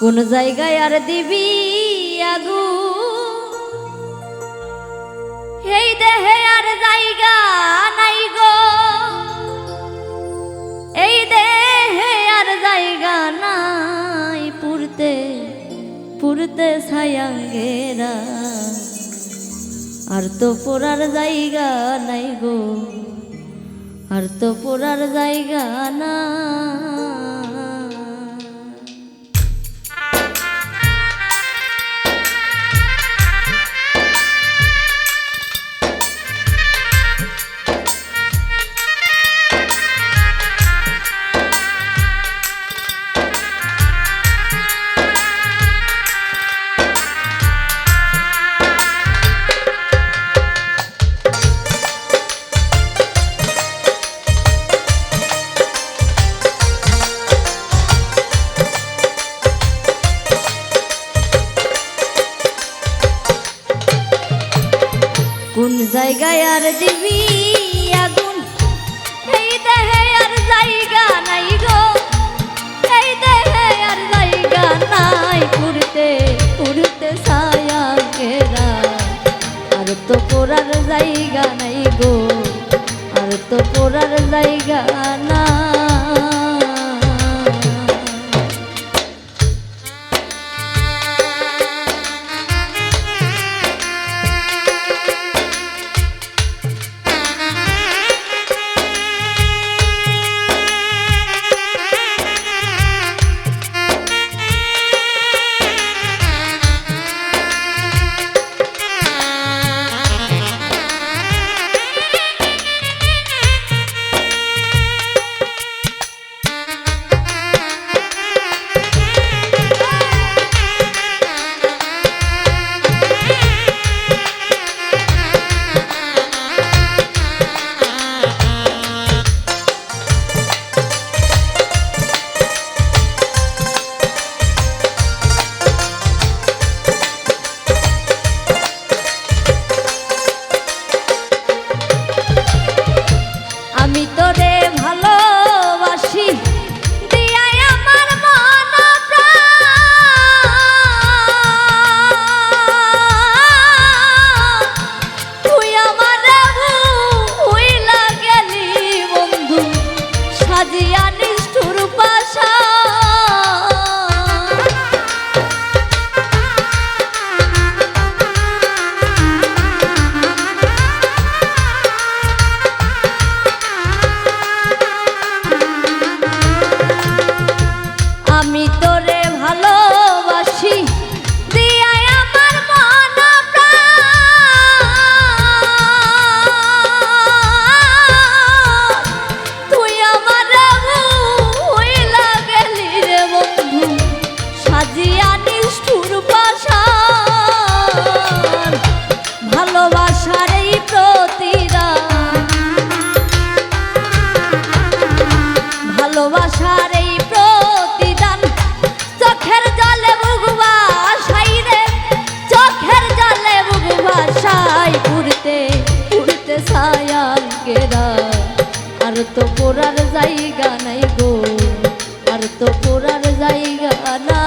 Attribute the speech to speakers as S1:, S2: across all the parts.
S1: কোন জায়গায় আর দিবি আগু? এই দেহে আর জায়গা নাই গো। এই দেহে আর জায়গা নাই পুরতে পুরতে ছায়াঙ্গেরা আর তো পোড়ার জায়গা নাই গো, আর তো পোড়ার জায়গা না জায়গায় আর দিবি আগুন? এই দেহে আর জায়গা নাই গো। এই দেহে আর জায়গা নাই। পুরতে পুরতে ছায়া ঘেরা। আর তো পোড়ার জায়গা নাই গো। আর তো পোড়ার জায়গা না সায়াল কেরা আর তো পোড়ার জায়গা নাই গো আর তো পোড়ার জায়গা না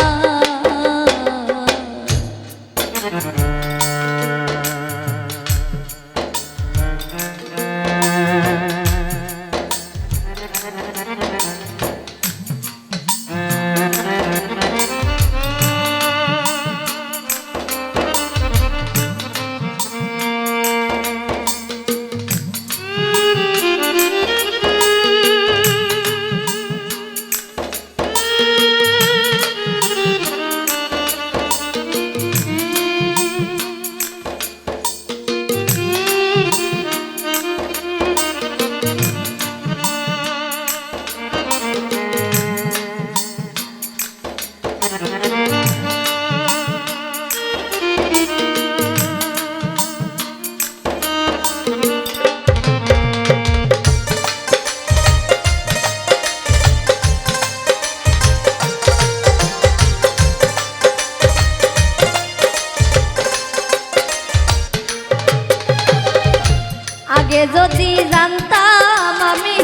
S1: আগে যদি জানতাম আমি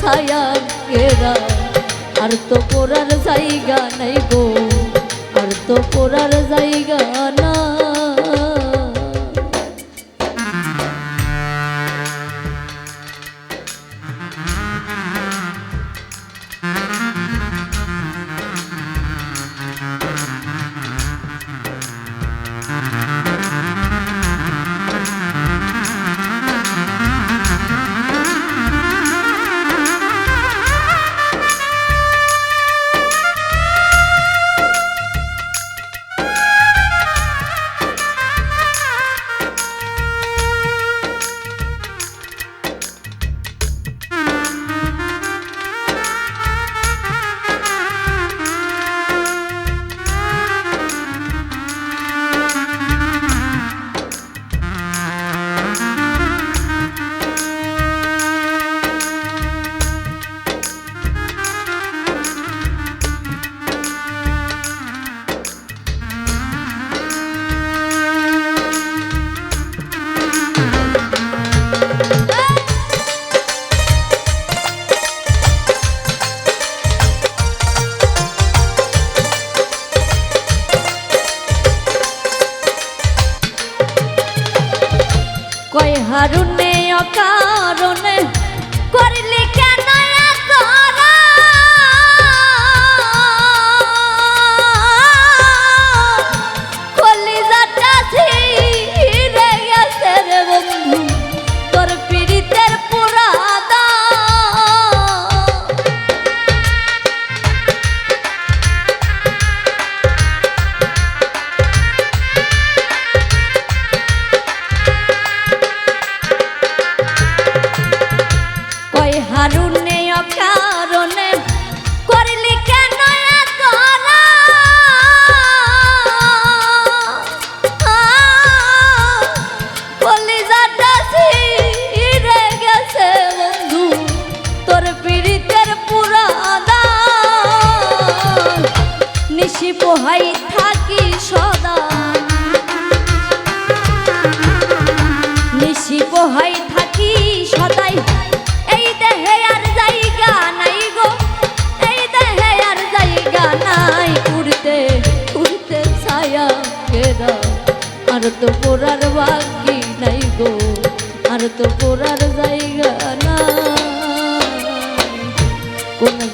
S1: ছায়ার ঘেরা। আর তো পড়ার জায়গা নাই গো। আর তো পড়ার জায়গা নাই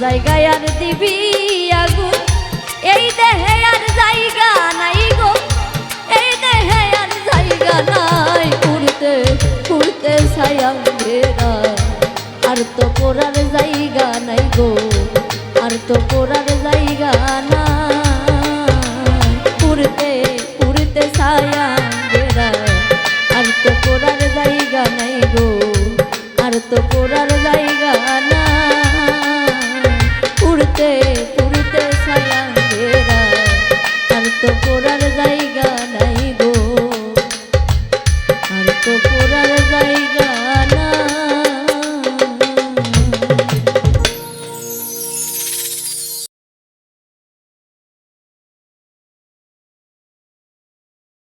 S1: জায়গায় আর দিবি আগুন? এই দেহে আর জায়গা নাই গো। এই দেহে আর জায়গা নাই। উড়তে উড়তে ছায়া ঘেরা আর তো পড়ার জায়গা নাই গো। আর তো পড়ার তো করার যায়